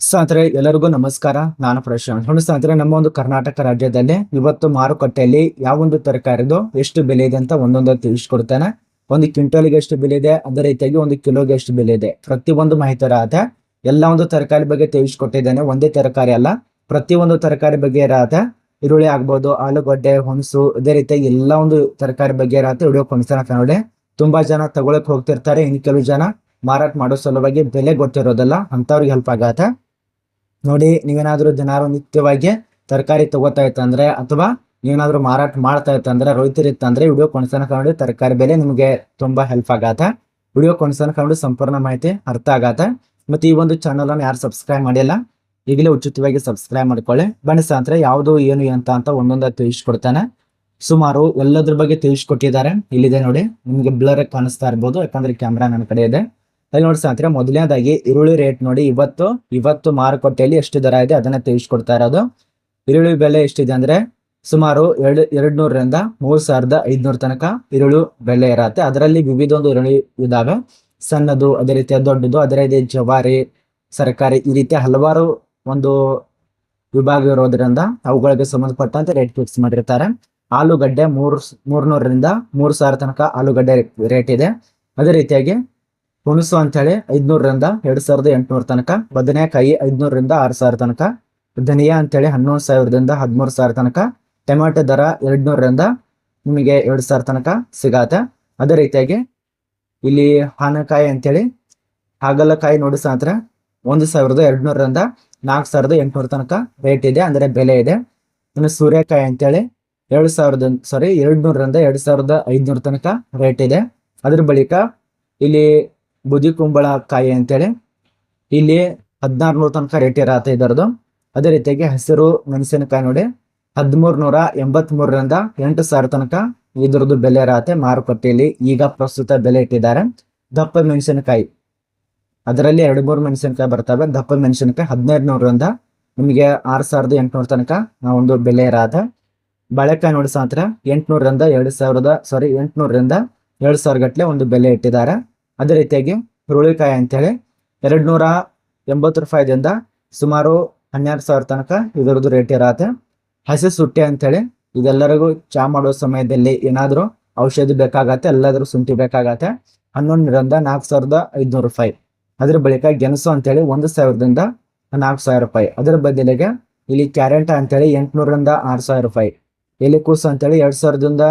ಸ್ನೇಹಿತರೆ, ಎಲ್ಲರಿಗೂ ನಮಸ್ಕಾರ. ನಾನು ಪ್ರಶಾಂತ್. ನೋಡಿ ಸ್ನೇಹಿತರೆ, ನಮ್ಮ ಒಂದು ಕರ್ನಾಟಕ ರಾಜ್ಯದಲ್ಲಿ ಇವತ್ತು ಮಾರುಕಟ್ಟೆಯಲ್ಲಿ ಯಾವ ಒಂದು ತರಕಾರಿದು ಎಷ್ಟು ಬೆಲೆ ಇದೆ ಅಂತ ಒಂದೊಂದು ತಿಳಿಸ್ಕೊಡ್ತೇನೆ. ಒಂದು ಕ್ವಿಂಟಲ್ಗೆ ಎಷ್ಟು ಬೆಲೆ ಇದೆ, ಅದೇ ರೀತಿಯಾಗಿ ಒಂದು ಕಿಲೋಗೆ ಎಷ್ಟು ಬೆಲೆ ಇದೆ. ಪ್ರತಿ ಒಂದು ಮಾಹಿತಿ ಎಲ್ಲ ಒಂದು ತರಕಾರಿ ಬಗ್ಗೆ ತಿಳಿಸ್ಕೊಟ್ಟಿದ್ದೇನೆ. ಒಂದೇ ತರಕಾರಿ ಅಲ್ಲ, ಪ್ರತಿಯೊಂದು ತರಕಾರಿ ಬಗ್ಗೆ ಇರತ್ತೆ. ಈರುಳ್ಳಿ ಆಗ್ಬೋದು, ಆಲೂಗಡ್ಡೆ, ಹೊಣಸು ಇದೇ ರೀತಿಯಾಗಿ ಎಲ್ಲ ಒಂದು ತರಕಾರಿ ಬಗ್ಗೆ ಇರತ್ತೆ. ವಿಡಿಯೋ ಕೊಡ್ತಾನೆ ನೋಡಿ. ತುಂಬಾ ಜನ ತಗೊಳಕ್ ಹೋಗ್ತಿರ್ತಾರೆ. ಇನ್ನು ಕೆಲವು ಜನ ಮಾರಾಟ ಮಾಡೋ ಸಲುವಾಗಿ ಬೆಲೆ ಗೊತ್ತಿರೋದಲ್ಲ. ಅಂತವ್ರಿಗೆ ಹೆಲ್ಪ್ ಆಗತ್ತೆ. ನೋಡಿ, ನೀವೇನಾದ್ರೂ ಜನರು ನಿತ್ಯವಾಗಿ ತರಕಾರಿ ತಗೋತಾ ಇತ್ತಂದ್ರೆ ಅಥವಾ ನೀವೇನಾದ್ರೂ ಮಾರಾಟ ಮಾಡ್ತಾ ಇತ್ತಂದ್ರೆ, ರೈತರು ಇತ್ತಂದ್ರೆ ವಿಡಿಯೋ ಕಂಡು ತರಕಾರಿ ಬೆಲೆ ನಿಮಗೆ ತುಂಬಾ ಹೆಲ್ಪ್ ಆಗಾತ ವಿಡಿಯೋ ಕೊಂಡು ಸಂಪೂರ್ಣ ಮಾಹಿತಿ ಅರ್ಥ ಆಗಾತ ಮತ್ತೆ ಈ ಒಂದು ಚಾನಲ್ ಅನ್ನು ಯಾರು ಸಬ್ಸ್ಕ್ರೈಬ್ ಮಾಡಿಲ್ಲ, ಈಗಲೇ ಉಚಿತವಾಗಿ ಸಬ್ಸ್ಕ್ರೈಬ್ ಮಾಡ್ಕೊಳ್ಳಿ. ಬನ್ನಿ ಸಾಂದ್ರೆ ಯಾವುದು, ಏನು ಅಂತ ಅಂತ ಒಂದೊಂದ ತಿಳಿಸ್ಕೊಡ್ತಾನೆ. ಸುಮಾರು ಎಲ್ಲದ್ರ ಬಗ್ಗೆ ತಿಳಿಸ್ಕೊಟ್ಟಿದ್ದಾರೆ. ಇಲ್ಲಿದೆ ನೋಡಿ, ನಿಮ್ಗೆ ಬ್ಲರ್ ಕಾಣಿಸ್ತಾ ಇರ್ಬೋದು, ಯಾಕಂದ್ರೆ ಕ್ಯಾಮ್ರಾ ನನ್ನ ಕಡೆ ಇದೆ. ಅಲ್ಲಿ ನೋಡಿ ಸ್ನೇಹಿತರೆ, ಮೊದಲನೇದಾಗಿ ಈರುಳ್ಳಿ ರೇಟ್ ನೋಡಿ, ಇವತ್ತು ಇವತ್ತು ಮಾರುಕಟ್ಟೆಯಲ್ಲಿ ಎಷ್ಟು ದರ ಇದೆ ಅದನ್ನ ತಿಳಿಸ್ಕೊಡ್ತಾ ಇರೋದು. ಈರುಳ್ಳಿ ಬೆಲೆ ಎಷ್ಟಿದೆ ಅಂದ್ರೆ, ಸುಮಾರು ಎರಡು ಎರಡು ನೂರರಿಂದ ಮೂರು ಸಾವಿರದ ಐದುನೂರು ತನಕ ಈರುಳ್ಳಿ ಬೆಲೆ ಇರತ್ತೆ. ಅದರಲ್ಲಿ ವಿವಿಧ ಒಂದು ಈರುಳ್ಳಿ ಇದಾವೆ. ಸಣ್ಣದು, ಅದೇ ರೀತಿಯ ದೊಡ್ಡದು, ಅದೇ ರೀತಿ ಜವಾರಿ ಸರ್ಕಾರಿ ಈ ರೀತಿಯ ಹಲವಾರು ಒಂದು ವಿಭಾಗ ಇರೋದ್ರಿಂದ ಅವುಗಳಿಗೆ ಸಂಬಂಧಪಟ್ಟಂತೆ ರೇಟ್ ಫಿಕ್ಸ್ ಮಾಡಿರ್ತಾರೆ. ಆಲೂಗಡ್ಡೆ ಮೂರು, ಮೂರ್ನೂರರಿಂದ ಮೂರು ಸಾವಿರ ತನಕ ಆಲೂಗಡ್ಡೆ ರೇಟ್ ಇದೆ. ಅದೇ ರೀತಿಯಾಗಿ ಹುಣಸು ಅಂತೇಳಿ ಐದ್ನೂರರಿಂದ ಎರಡ್ ಸಾವಿರದ ಎಂಟುನೂರ ತನಕ, ಬದನೆಕಾಯಿ ಐದ್ನೂರರಿಂದ ಆರು ಸಾವಿರ ತನಕ, ಧನಿಯಾ ಅಂತೇಳಿ ಹನ್ನೊಂದು ಸಾವಿರದಿಂದ ಹದಿಮೂರು ಸಾವಿರ ತನಕ ಟೊಮ್ಯಾಟೊ ದರ ಎರಡ್ನೂರರಿಂದ ನಿಮಗೆ ಎರಡ್ ಸಾವಿರ ತನಕ ಸಿಗತ್ತೆ. ಅದೇ ರೀತಿಯಾಗಿ ಇಲ್ಲಿ ಹಾನಕಾಯಿ ಅಂತೇಳಿ, ಹಾಗಲಕಾಯಿ ನೋಡಿ ಸಾತ್ರ ಒಂದು ಸಾವಿರದ ಎರಡ್ನೂರರಿಂದ ನಾಲ್ಕು ಸಾವಿರದ ಎಂಟುನೂರ ತನಕ ರೇಟ್ ಇದೆ, ಅಂದ್ರೆ ಬೆಲೆ ಇದೆ. ಇನ್ನು ಸೂರ್ಯಕಾಯಿ ಅಂತೇಳಿ ಎರಡು ಸಾವಿರದ ಸಾರಿ ಎರಡ್ನೂರರಿಂದ ಎರಡ್ ಸಾವಿರದ ಐದ್ನೂರ ತನಕ ರೇಟ್ ಇದೆ. ಅದ್ರ ಬಳಿಕ ಇಲ್ಲಿ ಬುದಿ ಕುಂಬಳಕಾಯಿ ಅಂತೇಳಿ, ಇಲ್ಲಿ ಹದಿನಾರು ನೂರ ತನಕ ರೇಟ್ ಇರತ್ತೆ ಇದರದು. ಅದೇ ರೀತಿಯಾಗಿ ಹಸಿರು ಮೆಣಸಿನಕಾಯಿ ನೋಡಿ ಹದಿಮೂರು ನೂರ ಎಂಬತ್ ಮೂರರಿಂದ ಎಂಟು ಸಾವಿರ ತನಕ ಇದರದು ಬೆಲೆ ಇರತ್ತೆ ಮಾರುಕಟ್ಟೆಯಲ್ಲಿ. ಈಗ ಪ್ರಸ್ತುತ ಬೆಲೆ ಇಟ್ಟಿದ್ದಾರೆ ದಪ್ಪ ಮೆಣಸಿನಕಾಯಿ. ಅದರಲ್ಲಿ ಎರಡು ಮೂರು ಮೆಣಸಿನಕಾಯಿ ಬರ್ತವೆ. ದಪ್ಪ ಮೆಣಸಿನಕಾಯಿ ಹದಿನೈದು ನೂರರಿಂದ ನಿಮಗೆ ಆರು ಸಾವಿರದ ಎಂಟುನೂರ ತನಕ ಒಂದು ಬೆಲೆ ಇರತ್ತೆ. ಬಾಳೆಕಾಯಿ ನೋಡಿ ಸಾತ್ರ ಎಂಟುನೂರರಿಂದ ಎರಡು ಸಾವಿರದ ಸಾರಿ ಎಂಟುನೂರರಿಂದ ಎರಡು ಸಾವಿರ ಗಟ್ಟಲೆ ಒಂದು ಬೆಲೆ ಇಟ್ಟಿದ್ದಾರೆ. ಅದೇ ರೀತಿಯಾಗಿ ಹುರುಳಿಕಾಯಿ ಅಂತೇಳಿ ಹೇಳಿ ನೂರ ಎಂಬತ್ತು ರೂಪಾಯಿದಿಂದ ಸುಮಾರು ಹನ್ನೆರಡು ಸಾವಿರ ತನಕ ಇದರದ್ದು ರೇಟ್ ಇರತ್ತೆ. ಹಸಿ ಸುಟ್ಟಿ ಅಂತೇಳಿ ಇದೆಲ್ಲರಿಗೂ ಚಾ ಮಾಡೋ ಸಮಯದಲ್ಲಿ ಏನಾದರೂ ಔಷಧಿ ಬೇಕಾಗತ್ತೆ, ಎಲ್ಲಾದರೂ ಶುಂಠಿ ಬೇಕಾಗತ್ತೆ ಹನ್ನೊಂದರಿಂದ ನಾಲ್ಕು ಸಾವಿರದ ಐದುನೂರು ರೂಪಾಯಿ. ಅದ್ರ ಬಳಿಕ ಗೆಣಸು ಅಂತೇಳಿ ಒಂದು ಸಾವಿರದಿಂದ ನಾಲ್ಕು ಸಾವಿರ ರೂಪಾಯಿ. ಅದರ ಬದಲಿಗೆ ಇಲ್ಲಿ ಕ್ಯಾರೆಟ್ ಅಂತೇಳಿ ಎಂಟುನೂರರಿಂದ ಆರು ಸಾವಿರ ರೂಪಾಯಿ. ಎಲೆಕೋಸು ಅಂತೇಳಿ ಎರಡು ಸಾವಿರದಿಂದ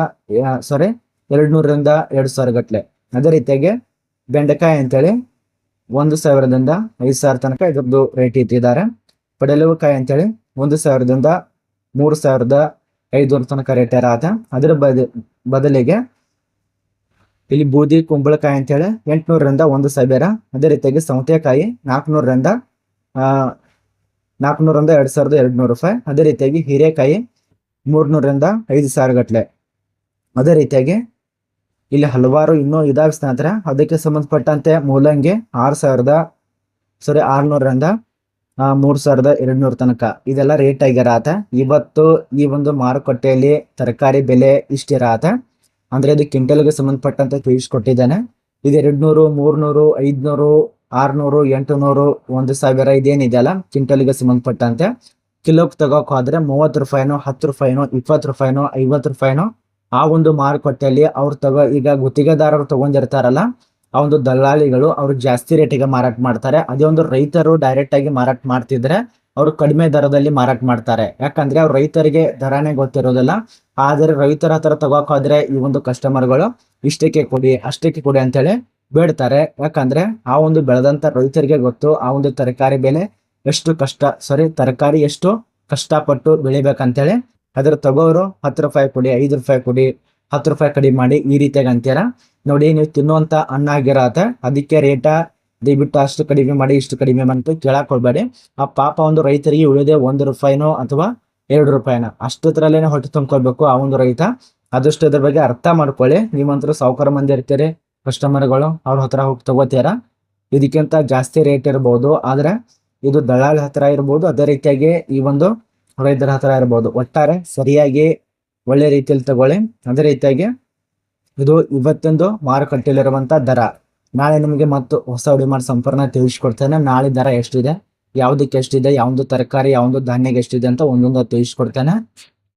ಸಾರಿ ಎರಡುನೂರರಿಂದ ನೂರರಿಂದ ಎರಡು ಸಾವಿರ ಗಟ್ಲೆ. ಅದೇ ರೀತಿಯಾಗಿ ಬೆಂಡೆಕಾಯಿ ಅಂತೇಳಿ ಒಂದು ಸಾವಿರದಿಂದ ಐದು ಸಾವಿರ ತನಕ ಇದ್ರದ್ದು ರೇಟ್ ಇಟ್ಟಿದ್ದಾರೆ. ಪಡಲುಕಾಯಿ ಅಂತೇಳಿ ಒಂದು ಸಾವಿರದಿಂದ ಮೂರು ಸಾವಿರದ ಐದುನೂರ ತನಕ ರೇಟ್ ಇರತ್ತೆ. ಅದರ ಬದ, ಬದಲಿಗೆ ಇಲ್ಲಿ ಬೂದಿ, ಕುಂಬಳಕಾಯಿ ಅಂತೇಳಿ ಎಂಟುನೂರರಿಂದ ಒಂದು ಸಾವಿರ. ಅದೇ ರೀತಿಯಾಗಿ ಸೌತೆಕಾಯಿ ನಾಲ್ಕುನೂರರಿಂದ ನಾಲ್ಕುನೂರರಿಂದ ಎರಡು ಸಾವಿರದ ಎರಡು ನೂರು ರೂಪಾಯಿ. ಅದೇ ರೀತಿಯಾಗಿ ಹೀರೆಕಾಯಿ ಮೂರ್ನೂರರಿಂದ ಐದು ಸಾವಿರ ಗಟ್ಟಲೆ ಅದೇ ರೀತಿಯಾಗಿ ಇಲ್ಲಿ ಹಲವಾರು ಇನ್ನೂ ಇದಾವೆ ಸ್ನೇಹಿತರೆ ಅದಕ್ಕೆ ಸಂಬಂಧಪಟ್ಟಂತೆ ಮೂಲಂಗಿ ಆರು ಸಾವಿರದ ಸಾರಿ ಆರ್ನೂರರಿಂದ ಮೂರು ಸಾವಿರದ ಎರಡ್ ನೂರ ತನಕ. ಇದೆಲ್ಲ ರೇಟ್ ಆಗಿರತ್ತೆ. ಇವತ್ತು ಈ ಒಂದು ಮಾರುಕಟ್ಟೆಯಲ್ಲಿ ತರಕಾರಿ ಬೆಲೆ ಇಷ್ಟಿರತ್ತೆ. ಅಂದ್ರೆ ಇದು ಕ್ವಿಂಟಲ್ಗೆ ಸಂಬಂಧಪಟ್ಟಂತೆ ತಿಳಿಸ್ಕೊಟ್ಟಿದ್ದೇನೆ. ಇದು ಎರಡ್ ನೂರು ಮೂರ್ನೂರು, ಐದುನೂರು, ಆರ್ನೂರು, ಎಂಟುನೂರು, ಒಂದು ಸಾವಿರ ಇದೇನಿದೆಯಲ್ಲ ಕ್ವಿಂಟಲ್ಗೆ ಸಂಬಂಧಪಟ್ಟಂತೆ. ಕಿಲೋಗೆ ತಗೋಕ್ ಹೋದ್ರೆ ಮೂವತ್ತು ರೂಪಾಯಿನೋ, ಹತ್ತು ರೂಪಾಯಿನೋ, ಇಪ್ಪತ್ತು ರೂಪಾಯಿನೋ, ಐವತ್ತು ರೂಪಾಯಿನೋ ಆ ಒಂದು ಮಾರುಕಟ್ಟೆಯಲ್ಲಿ ಅವ್ರು ತಗೋ, ಈಗ ಗುತ್ತಿಗೆದಾರರು ತಗೊಂಡಿರ್ತಾರಲ್ಲ, ಆ ಒಂದು ದಲ್ಲಾಳಿಗಳು ಅವ್ರು ಜಾಸ್ತಿ ರೇಟಿಗೆ ಮಾರಾಟ ಮಾಡ್ತಾರೆ. ಅದೇ ಒಂದು ರೈತರು ಡೈರೆಕ್ಟ್ ಆಗಿ ಮಾರಾಟ ಮಾಡ್ತಿದ್ರೆ ಅವರು ಕಡಿಮೆ ದರದಲ್ಲಿ ಮಾರಾಟ ಮಾಡ್ತಾರೆ. ಯಾಕಂದ್ರೆ ಅವ್ರು ರೈತರಿಗೆ ದರನೇ ಗೊತ್ತಿರೋದಿಲ್ಲ. ಆದ್ರೆ ರೈತರ ಹತ್ರ ತಗೋಕೋದ್ರೆ ಈ ಒಂದು ಕಸ್ಟಮರ್ಗಳು ಇಷ್ಟಕ್ಕೆ ಕೊಡಿ, ಅಷ್ಟಕ್ಕೆ ಕೊಡಿ ಅಂತೇಳಿ ಬೇಡ್ತಾರೆ. ಯಾಕಂದ್ರೆ ಆ ಒಂದು ಬೆಳೆದಂತ ರೈತರಿಗೆ ಗೊತ್ತು, ಆ ಒಂದು ತರಕಾರಿ ಬೆಲೆ ಎಷ್ಟು ಕಷ್ಟ, ಸಾರಿ, ತರಕಾರಿ ಎಷ್ಟು ಕಷ್ಟಪಟ್ಟು ಬೆಳಿಬೇಕಂತೇಳಿ ಅದ್ರ ತಗೋರು ಹತ್ತು ರೂಪಾಯಿ ಕೊಡಿ, ಐದು ರೂಪಾಯಿ ಕೊಡಿ, ಹತ್ತು ರೂಪಾಯಿ ಕಡಿಮೆ ಮಾಡಿ ಈ ರೀತಿಯಾಗಿ ಅಂತೀರ. ನೋಡಿ ನೀವು ತಿನ್ನುವಂತ ಅನ್ನ ಆಗಿರತ್ತೆ, ಅದಕ್ಕೆ ರೇಟ ದಯವಿಟ್ಟು ಅಷ್ಟು ಕಡಿಮೆ ಮಾಡಿ, ಇಷ್ಟು ಕಡಿಮೆ ಬಂತು ಕೇಳಕ್ ಆ ಪಾಪ ಒಂದು ರೈತರಿಗೆ ಉಳಿದೇ ಒಂದು ರೂಪಾಯಿನೋ ಅಥವಾ ಎರಡು ರೂಪಾಯಿನ ಅಷ್ಟತ್ರಲ್ಲೇನೆ ಹೊಟ್ಟೆ ತುಂಬ್ಕೊಳ್ಬೇಕು ಆ ಒಂದು ರೈತ. ಅದಷ್ಟು ಇದ್ರ ಬಗ್ಗೆ ಅರ್ಥ ಮಾಡ್ಕೊಳ್ಳಿ. ನೀವಂತರೂ ಸಾವುಕಾರ ಮಂದಿ ಇರ್ತೀರಿ ಕಸ್ಟಮರ್ಗಳು ಅವ್ರ ಹತ್ರ ಹೋಗಿ ತಗೋತೀರ. ಇದಕ್ಕಿಂತ ಜಾಸ್ತಿ ರೇಟ್ ಇರ್ಬೋದು, ಆದ್ರೆ ಇದು ದಳ್ಳಾಳಿ ಹತ್ರ ಇರ್ಬೋದು, ಅದೇ ರೀತಿಯಾಗಿ ಈ ಒಂದು ರೈತರ ಹತ್ರ ಇರ್ಬೋದು. ಒಟ್ಟಾರೆ ಸರಿಯಾಗಿ ಒಳ್ಳೆ ರೀತಿಯಲ್ಲಿ ತಗೊಳ್ಳಿ. ಅದೇ ರೀತಿಯಾಗಿ ಇದು ಇವತ್ತೊಂದು ಮಾರುಕಟ್ಟೆಯಲ್ಲಿರುವಂಥ ದರ. ನಾಳೆ ನಿಮಗೆ ಮತ್ತು ಹೊಸ ಮಾಡಿ ಸಂಪೂರ್ಣ ತಿಳಿಸ್ಕೊಡ್ತೇನೆ. ನಾಳೆ ದರ ಎಷ್ಟಿದೆ, ಯಾವುದಕ್ಕೆ ಎಷ್ಟಿದೆ, ಯಾವ್ದು ತರಕಾರಿ, ಯಾವ್ದು ಧಾನ್ಯಕ್ಕೆ ಎಷ್ಟಿದೆ ಅಂತ ಒಂದೊಂದು ತಿಳಿಸ್ಕೊಡ್ತೇನೆ.